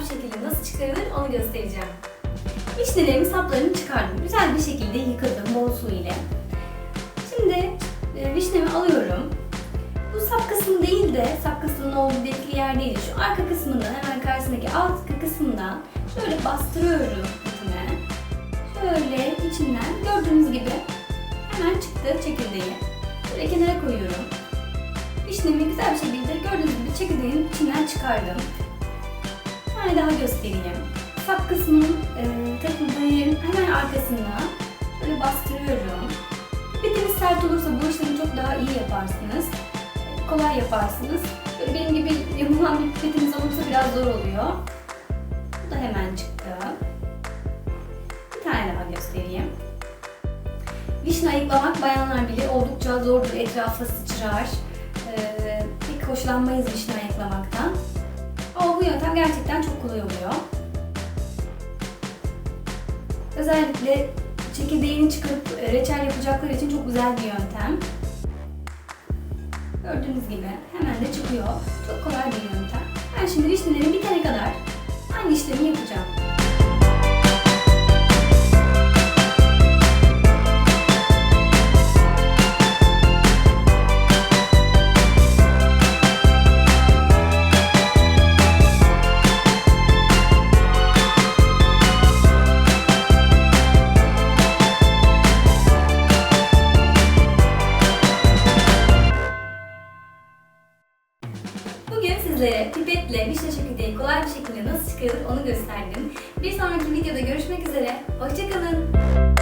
bir şekilde nasıl çıkarılır onu göstereceğim. Vişnelerimi saplarını çıkardım. Güzel bir şekilde yıkadım bol su ile. Şimdi e, vişnemi alıyorum. Bu sap kısmı değil de sap kısmının olduğu delikli yer değil. Şu arka kısmından hemen karşısındaki alt kısmından şöyle bastırıyorum ipime. Şöyle içinden gördüğünüz gibi hemen çıktı çekirdeği. Şöyle kenara koyuyorum. Vişnemi güzel bir şekilde gördüğünüz gibi çekirdeğin içinden çıkardım. Tane daha göstereyim. Sap kısmının e, takıldığı yerin hemen arkasına şöyle bastırıyorum. Pipetiniz sert olursa bu işlemi çok daha iyi yaparsınız. Kolay yaparsınız. Böyle benim gibi yamulan bir pipetiniz olursa biraz zor oluyor. Bu da hemen çıktı. Bir tane daha göstereyim. Vişne ayıklamak bayanlar bile oldukça zordur. Etrafa sıçrar. Ee, pek hoşlanmayız vişne ayıklamaktan. Yöntem gerçekten çok kolay oluyor. Özellikle çekirdeğini çıkarıp e, reçel yapacaklar için çok güzel bir yöntem. Gördüğünüz gibi hemen de çıkıyor. Çok kolay bir yöntem. Ben şimdi vişnelerin bitene kadar sizlere pipetle vişne çekirdeği kolay bir şekilde nasıl çıkarılır onu gösterdim. Bir sonraki videoda görüşmek üzere. Hoşçakalın.